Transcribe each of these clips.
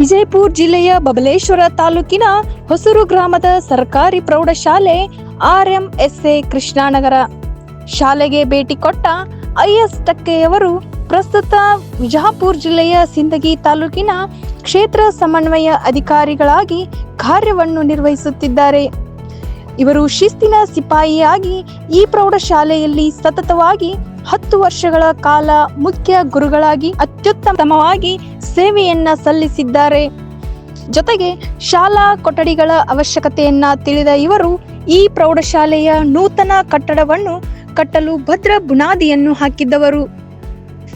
ವಿಜಯಪುರ ಜಿಲ್ಲೆಯ ಬಬಲೇಶ್ವರ ತಾಲೂಕಿನ ಹೊಸೂರು ಗ್ರಾಮದ ಸರ್ಕಾರಿ ಪ್ರೌಢಶಾಲೆ R M S A Krishnanagar. ಶಾಲೆಗೆ ಭೇಟಿ ಕೊಟ್ಟ ಐಎಸ್ ಟಕ್ಕೆಯವರು ಪ್ರಸ್ತುತ ವಿಜಾಪುರ್ ಜಿಲ್ಲೆಯ ಸಿಂದಗಿ ತಾಲೂಕಿನ ಕ್ಷೇತ್ರ ಸಮನ್ವಯ ಅಧಿಕಾರಿಗಳಾಗಿ ಕಾರ್ಯವನ್ನು ನಿರ್ವಹಿಸುತ್ತಿದ್ದಾರೆ. ಇವರು ಶಿಸ್ತಿನ ಸಿಪಾಯಿಯಾಗಿ ಈ ಪ್ರೌಢಶಾಲೆಯಲ್ಲಿ ಸತತವಾಗಿ ಹತ್ತು ವರ್ಷಗಳ ಕಾಲ ಮುಖ್ಯ ಗುರುಗಳಾಗಿ, ಅತ್ಯುತ್ತಮವಾಗಿ ಸೇವೆಯನ್ನ ಸಲ್ಲಿಸಿದ್ದಾರೆ. ಜೊತೆಗೆ ಶಾಲಾ ಕೊಠಡಿಗಳ ಅವಶ್ಯಕತೆಯನ್ನ ತಿಳಿದ ಇವರು ಈ ಪ್ರೌಢಶಾಲೆಯ ನೂತನ ಕಟ್ಟಡವನ್ನು ಕಟ್ಟಲು ಭದ್ರ ಬುನಾದಿಯನ್ನು ಹಾಕಿದ್ದವರು.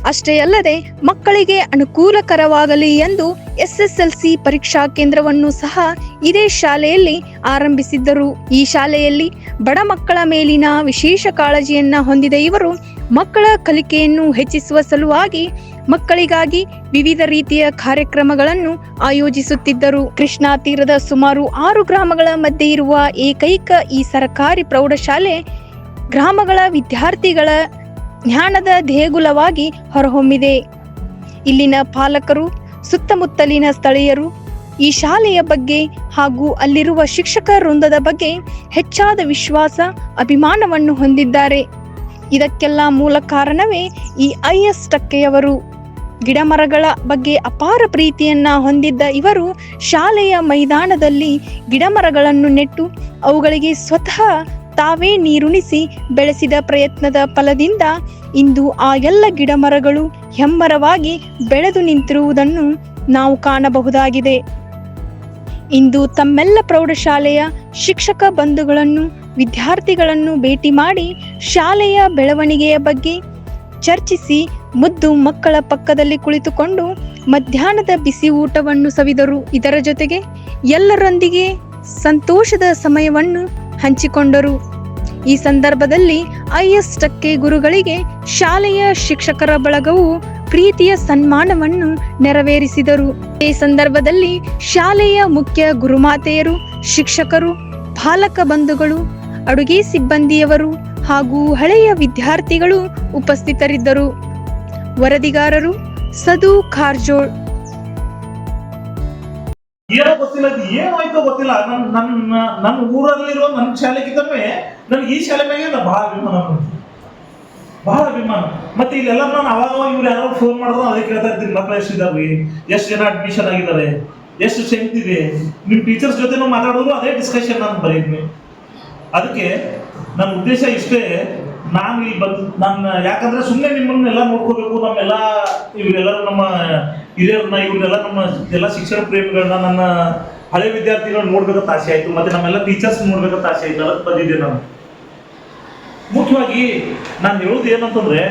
ಅಷ್ಟೇ ಅಲ್ಲದೆ ಮಕ್ಕಳಿಗೆ ಅನುಕೂಲಕರವಾಗಲಿ ಎಂದು ಎಸ್ಎಸ್ಎಲ್ಸಿ ಪರೀಕ್ಷಾ ಕೇಂದ್ರವನ್ನು ಸಹ ಇದೇ ಶಾಲೆಯಲ್ಲಿ ಆರಂಭಿಸಿದ್ದರು. ಈ ಶಾಲೆಯಲ್ಲಿ ಬಡ ಮಕ್ಕಳ ಮೇಲಿನ ವಿಶೇಷ ಕಾಳಜಿಯನ್ನ ಹೊಂದಿದ ಇವರು ಮಕ್ಕಳ ಕಲಿಕೆಯನ್ನು ಹೆಚ್ಚಿಸುವ ಸಲುವಾಗಿ ಮಕ್ಕಳಿಗಾಗಿ ವಿವಿಧ ರೀತಿಯ ಕಾರ್ಯಕ್ರಮಗಳನ್ನು ಆಯೋಜಿಸುತ್ತಿದ್ದರು. ಕೃಷ್ಣಾ ತೀರದ ಸುಮಾರು ಆರು ಗ್ರಾಮಗಳ ಮಧ್ಯೆ ಇರುವ ಏಕೈಕ ಈ ಸರ್ಕಾರಿ ಪ್ರೌಢಶಾಲೆ ಗ್ರಾಮಗಳ ವಿದ್ಯಾರ್ಥಿಗಳ ಜ್ಞಾನದ ದೇಗುಲವಾಗಿ ಹೊರಹೊಮ್ಮಿದೆ. ಇಲ್ಲಿನ ಪಾಲಕರು, ಸುತ್ತಮುತ್ತಲಿನ ಸ್ಥಳೀಯರು ಈ ಶಾಲೆಯ ಬಗ್ಗೆ ಹಾಗೂ ಅಲ್ಲಿರುವ ಶಿಕ್ಷಕ ವೃಂದದ ಬಗ್ಗೆ ಹೆಚ್ಚಾದ ವಿಶ್ವಾಸ, ಅಭಿಮಾನವನ್ನು ಹೊಂದಿದ್ದಾರೆ. ಇದಕ್ಕೆಲ್ಲ ಮೂಲ ಕಾರಣವೇ ಈ ಐ ಎಸ್ ಟಕ್ಕೆಯವರು. ಗಿಡಮರಗಳ ಬಗ್ಗೆ ಅಪಾರ ಪ್ರೀತಿಯನ್ನ ಹೊಂದಿದ್ದ ಇವರು ಶಾಲೆಯ ಮೈದಾನದಲ್ಲಿ ಗಿಡಮರಗಳನ್ನು ನೆಟ್ಟು ಅವುಗಳಿಗೆ ಸ್ವತಃ ತಾವೇ ನೀರುಣಿಸಿ ಬೆಳೆಸಿದ ಪ್ರಯತ್ನದ ಫಲದಿಂದ ಇಂದು ಆ ಎಲ್ಲ ಗಿಡಮರಗಳು ಹೆಮ್ಮರವಾಗಿ ಬೆಳೆದು ನಿಂತಿರುವುದನ್ನು ನಾವು ಕಾಣಬಹುದಾಗಿದೆ. ಇಂದು ತಮ್ಮೆಲ್ಲ ಪ್ರೌಢಶಾಲೆಯ ಶಿಕ್ಷಕ ಬಂಧುಗಳನ್ನು, ವಿದ್ಯಾರ್ಥಿಗಳನ್ನು ಭೇಟಿ ಮಾಡಿ ಶಾಲೆಯ ಬೆಳವಣಿಗೆಯ ಬಗ್ಗೆ ಚರ್ಚಿಸಿ ಮುದ್ದು ಮಕ್ಕಳ ಪಕ್ಕದಲ್ಲಿ ಕುಳಿತುಕೊಂಡು ಮಧ್ಯಾಹ್ನದ ಬಿಸಿ ಊಟವನ್ನು ಸವಿದರು. ಇದರ ಜೊತೆಗೆ ಎಲ್ಲರೊಂದಿಗೆ ಸಂತೋಷದ ಸಮಯವನ್ನು ಹಂಚಿಕೊಂಡರು. ಈ ಸಂದರ್ಭದಲ್ಲಿ ಐಎಸ್ ಟಕ್ಕೆ ಗುರುಗಳಿಗೆ ಶಾಲೆಯ ಶಿಕ್ಷಕರ ಬಳಗವು ಪ್ರೀತಿಯ ಸನ್ಮಾನವನ್ನು ನೆರವೇರಿಸಿದರು. ಈ ಸಂದರ್ಭದಲ್ಲಿ ಶಾಲೆಯ ಮುಖ್ಯ ಗುರುಮಾತೆಯರು, ಶಿಕ್ಷಕರು, ಪಾಲಕ ಬಂಧುಗಳು, ಅಡುಗೆ ಸಿಬ್ಬಂದಿಯವರು ಹಾಗೂ ಹಳೆಯ ವಿದ್ಯಾರ್ಥಿಗಳು ಉಪಸ್ಥಿತರಿದ್ದರು. ವರದಿಗಾರರು ಸದು ಖಾರ್ಜೋಳ್. ಏನೋ ಗೊತ್ತಿಲ್ಲ ಏನಾಯ್ತೋ ಗೊತ್ತಿಲ್ಲ. ನನ್ನ ನನ್ನ ನನ್ನ ಊರಲ್ಲಿರೋ ನನ್ನ ಶಾಲೆಗಿಂತನೂ ನನ್ಗೆ ಈ ಶಾಲೆ ಮೇಲೆ ಬಹಳ ಅಭಿಮಾನ. ಬಹಳ ಅಭಿಮಾನ. ಮತ್ತೆ ಇಲ್ಲೆಲ್ಲ ನಾನು ಅವಾಗ ಇವ್ರು ಯಾರೋ ಫೋನ್ ಮಾಡಿದ್ರು ಅದೇ ಕೇಳ್ತಾ ಇರ್ತೀನಿ ಮಕ್ಕಳು ಎಷ್ಟಿದ್ದಾವೆ ಎಷ್ಟು ಜನ ಅಡ್ಮಿಷನ್ ಆಗಿದ್ದಾರೆ? ಎಷ್ಟು ಸ್ಟ್ರೆಂತ್ ನಿಮ್ಮ ಟೀಚರ್ಸ್ ಜೊತೆ ಮಾತಾಡೋದು ಅದೇ ಡಿಸ್ಕಷನ್ ನಾನು ಬರೀತೀನಿ ಅದಕ್ಕೆ ನನ್ನ ಉದ್ದೇಶ ಇಷ್ಟೇ, ನಾನು ಇಲ್ಲಿ ಬಂದು ನನ್ನ ಯಾಕಂದ್ರೆ ಸುಮ್ಮನೆ ನಿಮ್ಮನ್ನೆಲ್ಲ ನೋಡ್ಕೋಬೇಕು, ನಮ್ಮೆಲ್ಲ ಇವರೆಲ್ಲರೂ ನಮ್ಮ ಹಿರಿಯರನ್ನ ಇವ್ರನ್ನೆಲ್ಲ ನಮ್ಮ ಎಲ್ಲ ಶಿಕ್ಷಣ ಪ್ರೇಮಿಗಳನ್ನ, ನನ್ನ ಹಳೆ ವಿದ್ಯಾರ್ಥಿಗಳನ್ನ ನೋಡ್ಬೇಕಂತ ಆಸೆ ಆಯ್ತು. ಮತ್ತೆ ನಮ್ಮೆಲ್ಲ ಟೀಚರ್ಸ್ ನೋಡ್ಬೇಕಂತ ಆಸೆ ಆಯ್ತು. ಅದಕ್ಕೆ ಬಂದಿದ್ದೆ ನಾನು. ಮುಖ್ಯವಾಗಿ ನಾನು ಹೇಳೋದು ಏನಂತಂದ್ರೆ,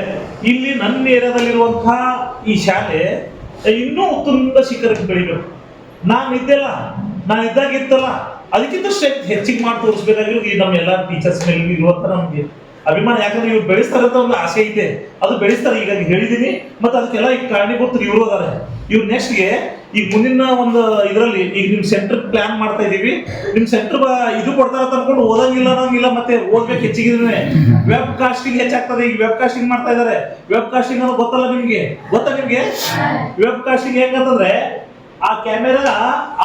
ಇಲ್ಲಿ ನನ್ನ ಏರಿಯಾದಲ್ಲಿರುವಂತಹ ಈ ಶಾಲೆ ಇನ್ನೂ ಉತ್ತುಂಗ ಶಿಖರಕ್ಕೆ ಬೆಳಿಬೇಕು. ನಾನು ಇದ್ದೆಲ್ಲ, ನಾನು ಇದ್ದಾಗಿತ್ತಲ್ಲ, ಅದಕ್ಕಿಂತ ಸ್ಟ್ರೆಂತ್ ಹೆಚ್ಚಿಗೆ ಮಾಡಿ ತೋರಿಸ್ಬೇಕಾಗಿರೋದು ಈ ನಮ್ಮ ಎಲ್ಲ ಟೀಚರ್ಸ್ ಮೇಲೆ ಇರುವಂತ ನಮಗೆ. ಅಭಿಮಾನ, ಯಾಕಂದ್ರೆ ಇವ್ರು ಬೆಳೆಸ್ತಾರೆ ಅಂತ ಒಂದು ಆಸೆ ಐತೆ. ಅದು ಬೆಳೆಸ್ತಾರೆ, ಈಗ ಹೇಳಿದೀನಿ, ಮತ್ತೆ ಅದಕ್ಕೆಲ್ಲ ಈಗ ಕಾರಣೀಭೂತರು ಇವರು ಅದಾರೆ. ಇವ್ರು ನೆಕ್ಸ್ಟ್ಗೆ ಈಗ ಮುಂದಿನ ಒಂದು ಇದರಲ್ಲಿ, ಈಗ ನಿಮ್ ಸೆಂಟರ್ ಪ್ಲಾನ್ ಮಾಡ್ತಾ ಇದೀವಿ. ನಿಮ್ ಸೆಂಟರ್ ಇದು ಕೊಡ್ತಾರ ಅನ್ಕೊಂಡು ಓದಂಗಿಲ್ಲ ಅನ್ನೋಂಗಿಲ್ಲ, ಮತ್ತೆ ಓದ್ಬೇಕು ಹೆಚ್ಚಿಗೆ ವೆಬ್ ಕಾಸ್ಟಿಂಗ್ ಹೆಚ್ಚಾಗ್ತದೆ, ಈಗ ವೆಬ್ ಕಾಸ್ಟಿಂಗ್ ಮಾಡ್ತಾ ಇದಾರೆ. ವೆಬ್ ಕಾಸ್ಟಿಂಗ್ ಅನ್ನೋದು ಗೊತ್ತಲ್ಲ ನಿಮ್ಗೆ? ಗೊತ್ತಾ ನಿಮ್ಗೆ? ವೆಬ್ ಕಾಸ್ಟಿಂಗ್ ಹೆಂಗಂತಂದ್ರೆ, ಆ ಕ್ಯಾಮೆರಾ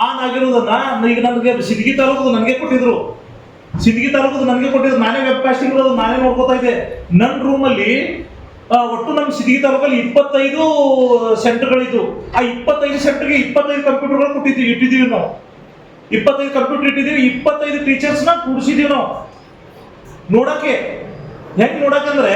ಆನ್ ಆಗಿರೋದನ್ನ, ಈಗ ನನಗೆ ಸಿದ್ಗಿ ತಾಲೂಕು ನನಗೆ ಕೊಟ್ಟಿದ್ರು. ಸಿದ್ಗಿ ತಾಲೂಕು ನನಗೆ ಕೊಟ್ಟಿದ್ರು ನಾನೇ ವೆಬ್ ಕಾಸ್ಟಿಂಗ್ ಇರೋದು ನಾನೇ ನೋಡ್ಕೋತಾ ಇದ್ದೆ ನನ್ನ ರೂಮಲ್ಲಿ ಒಟ್ಟು ನಮ್ಮ ಸಿದ್ಗಿ ತಾಲೂಕಲ್ಲಿ ಇಪ್ಪತ್ತೈದು ಸೆಂಟರ್ಗಳಿದ್ದು. ಆ ಇಪ್ಪತ್ತೈದು ಸೆಂಟರ್ಗೆ ಇಪ್ಪತ್ತೈದು ಕಂಪ್ಯೂಟರ್ಗಳು ಕೊಟ್ಟಿದ್ದೀವಿ, ಇಟ್ಟಿದ್ದೀವಿ ನಾವು. ಇಪ್ಪತ್ತೈದು ಕಂಪ್ಯೂಟರ್ ಇಟ್ಟಿದ್ದೀವಿ, ಇಪ್ಪತ್ತೈದು ಟೀಚರ್ಸ್ನ ಕೂಡಿಸಿದ್ದೀವಿ ನಾವು. ನೋಡಕ್ಕೆ, ಹೆಂಗ್ ನೋಡಕ್ಕಂದ್ರೆ,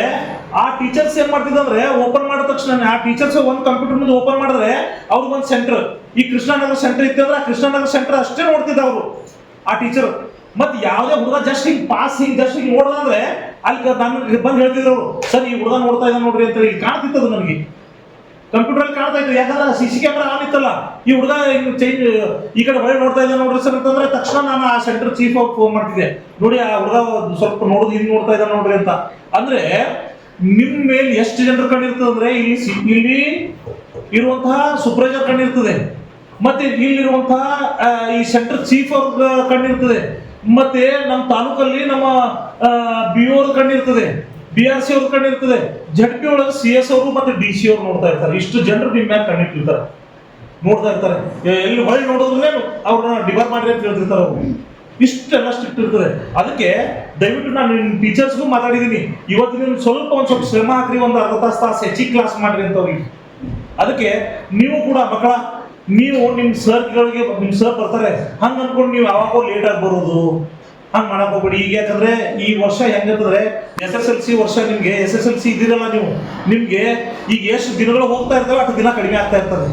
ಆ ಟೀಚರ್ಸ್ ಏನ್ ಮಾಡ್ತಿದಂದ್ರೆ ಓಪನ್ ಮಾಡಿದ ತಕ್ಷಣ ಆ ಟೀಚರ್ಸ್ ಒಂದು ಕಂಪ್ಯೂಟರ್ ಮುಂದೆ ಓಪನ್ ಮಾಡಿದ್ರೆ ಅವ್ರಿಗೆ ಒಂದು ಸೆಂಟರ್ ಈ ಕೃಷ್ಣನಗರ ಸೆಂಟರ್ ಇತ್ತಂದ್ರೆ ಆ ಕೃಷ್ಣನಗರ ಸೆಂಟರ್ ಅಷ್ಟೇ ನೋಡ್ತಿದ್ದ ಅವರು, ಆ ಟೀಚರ್ ಮತ್ ಯಾವುದೇ ಹುಡುಗ ಜಸ್ಟ್ ಹಿಂಗ್ ಪಾಸ್ ಹಿಂಗ್ ಜಸ್ಟ್ ಹಿಂಗ್ ಅಲ್ಲಿ ನನ್ಗೆ ಬಂದು ಹೇಳ್ತಿದ್ರು ಅವರು ಸರ್, ಈ ಹುಡುಗ ನೋಡ್ತಾ ಇದ್ದಾನೆ ನೋಡ್ರಿ ಅಂತ ಹೇಳಿ ಕಾಣ್ತಿತ್ತದು ನನಗೆ. ಕಂಪ್ಯೂಟರ್ ಅಲ್ಲಿ ಕಾಣ್ತಾ ಇತ್ತು. ಯಾಕಂದ್ರೆ ಸಿ ಸಿ ಕ್ಯಾಮ್ರಾ ಆನ್ ಇತ್ತಲ್ಲ. ಈ ಹುಡುಗ ಚೇಂಜ್ ಈ ಕಡೆ ಹೊಳೆ ನೋಡ್ತಾ ಇದ್ದಾನೆ ನೋಡ್ರಿ ಸರ್ ಅಂತಂದ್ರೆ ತಕ್ಷಣ ನಾನು ಆ ಸೆಂಟರ್ ಚೀಫ್ ಆಗಿ ಫೋನ್ ಮಾಡ್ತಿದ್ದೆ. ನೋಡಿ, ಆ ಹುಡುಗ ಸ್ವಲ್ಪ ನೋಡುದು, ಹಿಂಗ್ ನೋಡ್ತಾ ಇದ್ದಾನೆ ನೋಡ್ರಿ ಅಂತ. ಅಂದ್ರೆ ನಿಮ್ ಮೇಲೆ ಎಷ್ಟು ಜನರ ಕಂಡಿರ್ತದೆ ಅಂದ್ರೆ ಇಲ್ಲಿ ಇಲ್ಲಿ ಇರುವಂತಹ ಸೂಪರ್ವೈಸರ್ ಕಣ್ಣಿರ್ತದೆ ಮತ್ತೆ ಇಲ್ಲಿರುವಂತಹ ಈ ಸೆಂಟರ್ ಚೀಫ್ ಅವ್ರ ಕಣ್ಣಿರ್ತದೆ ಮತ್ತೆ ನಮ್ಮ ತಾಲೂಕಲ್ಲಿ ನಮ್ಮ ಬಿ ಅವ್ರ ಕಂಡಿರ್ತದೆ ಬಿ ಆರ್ ಸಿ ಅವ್ರ ಕಂಡಿರ್ತದೆ ಜಡ್ ಪಿ ಒಳಗೆ ಸಿ ಎಸ್ ಅವರು ಮತ್ತೆ ಡಿ ಸಿ ಅವ್ರು ನೋಡ್ತಾ ಇರ್ತಾರೆ. ಇಷ್ಟು ಜನರು ನಿಮ್ಮ ಮ್ಯಾಗ ಕಣ್ಣಿಟ್ಟಿರ್ತಾರೆ ನೋಡ್ತಾ ಇರ್ತಾರೆ. ಎಲ್ಲಿ ಹೊಳಿ ನೋಡಿದ್ರೆ ಅವ್ರನ್ನ ಡಿವರ್ ಮಾಡಿ ಅಂತ ಹೇಳ್ತಿರ್ತಾರೆ ಅವರು. ಇಷ್ಟೆಲ್ಲ ಸ್ಟ್ರಿಕ್ಟ್ ಇರ್ತದೆ. ಅದಕ್ಕೆ ದಯವಿಟ್ಟು ನಾನು ನಿಮ್ಮ ಟೀಚರ್ಸ್ಗೂ ಮಾತಾಡಿದ್ದೀನಿ ಇವತ್ತು ನೀವು ಸ್ವಲ್ಪ ಒಂದು ಸ್ವಲ್ಪ ಶ್ರಮ ಹಾಕ್ರಿ, ಒಂದು ಅರ್ಧ ತಾಸು ತಾಸು ಹೆಚ್ಚಿಗೆ ಕ್ಲಾಸ್ ಮಾಡ್ರಿ ಅಂತ ಅವ್ರಿಗೆ. ಅದಕ್ಕೆ ನೀವು ಕೂಡ ಮಕ್ಕಳ ನೀವು ನಿಮ್ಮ ಸರ್ಗಳಿಗೆ ನಿಮ್ಮ ಸರ್ ಬರ್ತಾರೆ, ಹಂಗೆ ಅನ್ಕೊಂಡು ನೀವು ಯಾವಾಗೋ ಲೇಟ್ ಆಗಿ ಬರೋದು. ಹಂಗೆ ಮಾಡಕ್ ಹೋಗ್ಬೇಡಿ. ಈಗ ಯಾಕಂದ್ರೆ ಈ ವರ್ಷ ಹೆಂಗಂತಂದ್ರೆ ಎಸ್ ಎಸ್ ಎಲ್ ಸಿ ವರ್ಷ ನಿಮ್ಗೆ ಎಸ್ ಎಸ್ ಎಲ್ ಸಿ ಇದ್ದೀರಲ್ಲ ನೀವು, ನಿಮ್ಗೆ ಈಗ ಎಷ್ಟು ದಿನಗಳು ಹೋಗ್ತಾ ಇರ್ತವೆ, ಅಷ್ಟು ದಿನ ಕಡಿಮೆ ಆಗ್ತಾ ಇರ್ತದೆ.